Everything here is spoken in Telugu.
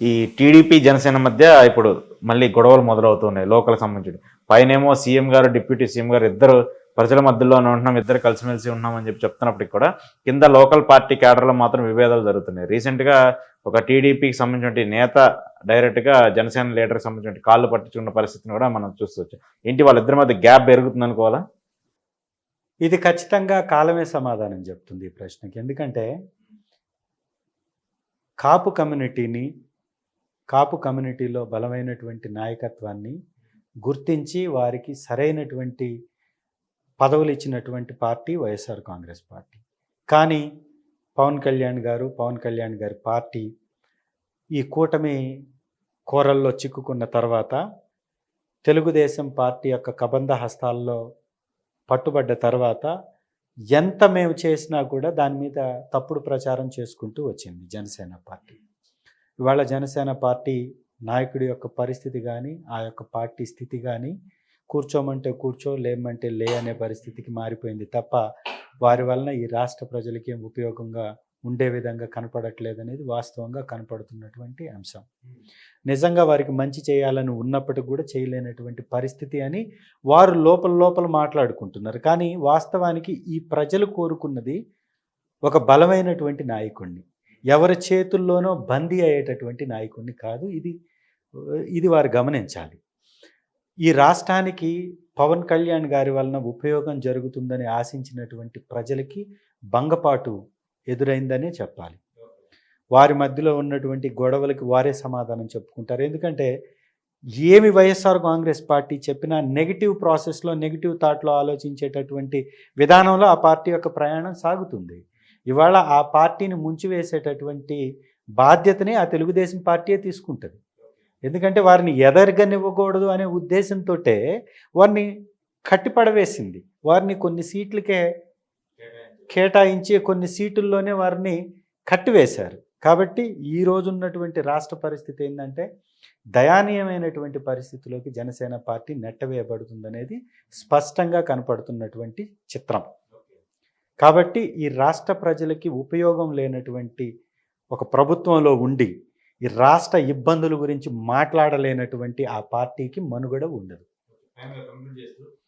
ఈ టీడీపీ జనసేన మధ్య ఇప్పుడు మళ్ళీ గొడవలు మొదలవుతున్నాయి లోకల్ సంబంధించి. పైనేమో సీఎం గారు డిప్యూటీ సీఎం గారు ఇద్దరు ప్రజల మధ్యలోనే ఉంటున్నాం ఇద్దరు కలిసిమెలిసి ఉంటున్నాం అని చెప్పి చెప్తున్నప్పటికి కూడా కింద లోకల్ పార్టీ క్యాడర్లో మాత్రం విభేదాలు జరుగుతున్నాయి. రీసెంట్గా ఒక టీడీపీకి సంబంధించిన నేత డైరెక్ట్గా జనసేన లీడర్కి సంబంధించిన కాళ్ళు పట్టించుకున్న పరిస్థితిని కూడా మనం చూస్తూ ఏంటి వాళ్ళిద్దరి మధ్య గ్యాప్ పెరుగుతుంది అనుకోవాలా? ఇది ఖచ్చితంగా కాలమే సమాధానం చెప్తుంది ఈ ప్రశ్నకి. ఎందుకంటే కాపు కమ్యూనిటీని కాపు కమ్యూనిటీలో బలమైనటువంటి నాయకత్వాన్ని గుర్తించి వారికి సరైనటువంటి పదవులు ఇచ్చినటువంటి పార్టీ వైఎస్ఆర్ కాంగ్రెస్ పార్టీ. కానీ పవన్ కళ్యాణ్ గారు పవన్ కళ్యాణ్ గారి పార్టీ ఈ కూటమి కూరల్లో చిక్కుకున్న తర్వాత తెలుగుదేశం పార్టీ యొక్క కబంధ హస్తాల్లో పట్టుబడ్డ తర్వాత ఎంత మేము చేసినా కూడా దాని మీద తప్పుడు ప్రచారం చేసుకుంటూ వచ్చింది జనసేన పార్టీ. ఇవాళ జనసేన పార్టీ నాయకుడి యొక్క పరిస్థితి కానీ ఆ యొక్క పార్టీ స్థితి కానీ కూర్చోమంటే కూర్చో లేమంటే లే అనే పరిస్థితికి మారిపోయింది తప్ప వారి వలన ఈ రాష్ట్ర ప్రజలకి ఉపయోగంగా ఉండే విధంగా కనపడట్లేదనేది వాస్తవంగా కనపడుతున్నటువంటి అంశం. నిజంగా వారికి మంచి చేయాలని ఉన్నప్పటికీ కూడా చేయలేనటువంటి పరిస్థితి అని వారు లోపల లోపల మాట్లాడుకుంటున్నారు. కానీ వాస్తవానికి ఈ ప్రజలు కోరుకున్నది ఒక బలమైనటువంటి నాయకుడిని ఎవరి చేతుల్లోనో బందీ అయ్యేటటువంటి నాయకుడిని కాదు. ఇది ఇది వారు గమనించాలి. ఈ రాష్ట్రానికి పవన్ కళ్యాణ్ గారి వలన ఉపయోగం జరుగుతుందని ఆశించినటువంటి ప్రజలకి భంగపాటు ఎదురైందనే చెప్పాలి. వారి మధ్యలో ఉన్నటువంటి గొడవలకి వారే సమాధానం చెప్పుకుంటారు. ఎందుకంటే ఏమి వైఎస్ఆర్ కాంగ్రెస్ పార్టీ చెప్పినా నెగిటివ్ ప్రాసెస్లో నెగిటివ్ థాట్లో ఆలోచించేటటువంటి విధానంలో ఆ పార్టీ యొక్క ప్రయాణం సాగుతుంది. ఇవాళ ఆ పార్టీని ముంచివేసేటటువంటి బాధ్యతని ఆ తెలుగుదేశం పార్టీయే తీసుకుంటుంది. ఎందుకంటే వారిని ఎదరగనివ్వకూడదు అనే ఉద్దేశంతో వారిని కట్టిపడవేసింది. వారిని కొన్ని సీట్లకే కేటాయించి కొన్ని సీటుల్లోనే వారిని కట్టివేశారు. కాబట్టి ఈ రోజు ఉన్నటువంటి రాష్ట్ర పరిస్థితి ఏంటంటే దయానీయమైనటువంటి పరిస్థితిలోకి జనసేన పార్టీ నెట్టవేయబడుతుందనేది స్పష్టంగా కనపడుతున్నటువంటి చిత్రం. కాబట్టి ఈ రాష్ట్ర ప్రజలకి ఉపయోగం లేనటువంటి ఒక ప్రభుత్వంలో ఉండి ఈ రాష్ట్ర ఇబ్బందుల గురించి మాట్లాడలేనటువంటి ఆ పార్టీకి మనుగడ ఉండదు.